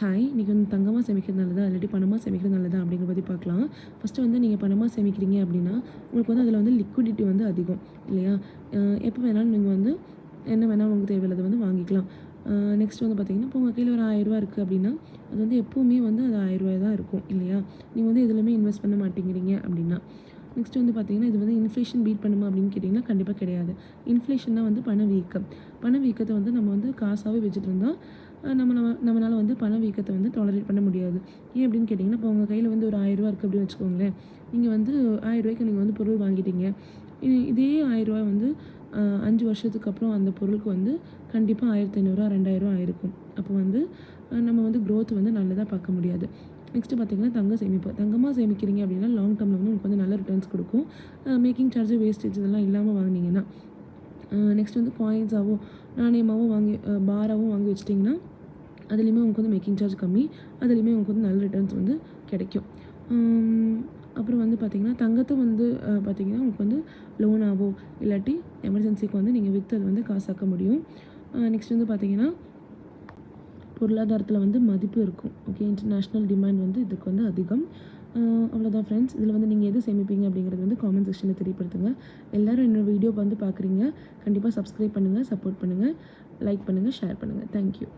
Hi இன்றைக்கி வந்து தங்கமாக சேமிக்கிறது நல்லதா? இல்லாட்டி பணமாக சேமிக்கிறது நல்லதா? அப்படிங்கிற பற்றி பார்க்கலாம். ஃபஸ்ட்டு வந்து நீங்கள் பணமாக சேமிக்கிறீங்க அப்படின்னா உங்களுக்கு வந்து அதில் வந்து லிக்விடிட்டி வந்து அதிகம் இல்லையா? எப்போ வேணாலும் நீங்கள் வந்து என்ன வேணாலும் உங்களுக்கு தேவையில்லாத வந்து வாங்கிக்கலாம். நெக்ஸ்ட் வந்து பார்த்தீங்கன்னா இப்போ உங்கள் கையில் ஒரு ஆயிரரூவா இருக்குது அப்படின்னா அது வந்து எப்போவுமே வந்து அது ஆயிரரூவா தான் இருக்கும் இல்லையா? நீங்கள் வந்து எதுலையுமே இன்வெஸ்ட் பண்ண மாட்டேங்கிறீங்க அப்படின்னா. நெக்ஸ்ட் வந்து பார்த்தீங்கன்னா இது வந்து இன்ஃப்ளேஷன் பீட் பண்ணுமா அப்படின்னு கேட்டிங்கன்னா கண்டிப்பாக கிடையாது. இன்ஃப்ளேஷன் தான் வந்து பணவீக்கம். வீக்கம் பண வீக்கத்தை வந்து நம்ம வந்து காசாகவே வச்சுட்டு இருந்தால் நம்ம நம்ம நம்மளால் வந்து பண வீக்கத்தை வந்து டாலரேட் பண்ண முடியாது. ஏன் அப்படின்னு கேட்டிங்கன்னா இப்போ உங்கள் கையில் வந்து ஒரு ஆயிரரூவா இருக்குது அப்படின்னு வச்சுக்கோங்களேன். நீங்கள் வந்து ஆயிரரூவாய்க்கு நீங்கள் வந்து பொருள் வாங்கிட்டீங்க. இ- இதே ஆயிரரூவா வந்து அஞ்சு வருஷத்துக்கு அப்புறம் அந்த பொருளுக்கு வந்து கண்டிப்பாக ஆயிரத்தி ஐநூறுரூவா ரெண்டாயிரரூவா ஆயிருக்கும். அப்போ வந்து நம்ம வந்து க்ரோத் வந்து நல்லதாக பார்க்க முடியாது. நெக்ஸ்ட்டு பார்த்தீங்கன்னா தங்க சேமிப்பு. தங்கமாக சேமிக்கிறீங்க அப்படின்னா லாங் டேர்மில் வந்து உங்களுக்கு வந்து ரிட்டர்ன்ஸ் கொடுக்கும். மேக்கிங் சார்ஜ் வேஸ்டேஜ் இதெல்லாம் இல்லாமல் வாங்கினீங்கன்னா நெக்ஸ்ட் வந்து காயின்ஸாவோ நாணயமாகவும் வாங்கி பாராவும் வாங்கி வச்சிட்டிங்கன்னா அதுலேயுமே உங்களுக்கு வந்து மேக்கிங் சார்ஜ் கம்மி. அதுலேயுமே உங்களுக்கு வந்து நல்ல ரிட்டர்ன்ஸ் வந்து கிடைக்கும். அப்புறம் வந்து பார்த்திங்கன்னா தங்கத்தை வந்து பார்த்திங்கன்னா உங்களுக்கு வந்து லோனாவோ இல்லாட்டி எமர்ஜென்சிக்கு வந்து நீங்கள் விற்று அது வந்து காசாக்க முடியும். நெக்ஸ்ட் வந்து பார்த்திங்கன்னா பொருளாதாரத்தில் வந்து மதிப்பு இருக்கும். ஓகே இன்டர்நேஷ்னல் டிமாண்ட் வந்து இதுக்கு வந்து அதிகம். அவ்வளோதான் ஃப்ரெண்ட்ஸ் இதில் வந்து நீங்கள் எது சேமிப்பீங்க அப்படிங்கிறது வந்து காமெண்ட் செக்ஷனில் தெரியப்படுத்துங்க. எல்லாரும் என்னோட வீடியோ வந்து பார்க்குறீங்க கண்டிப்பாக சப்ஸ்கிரைப் பண்ணுங்கள் சப்போர்ட் பண்ணுங்கள் லைக் பண்ணுங்கள் ஷேர் பண்ணுங்கள் தேங்க்யூ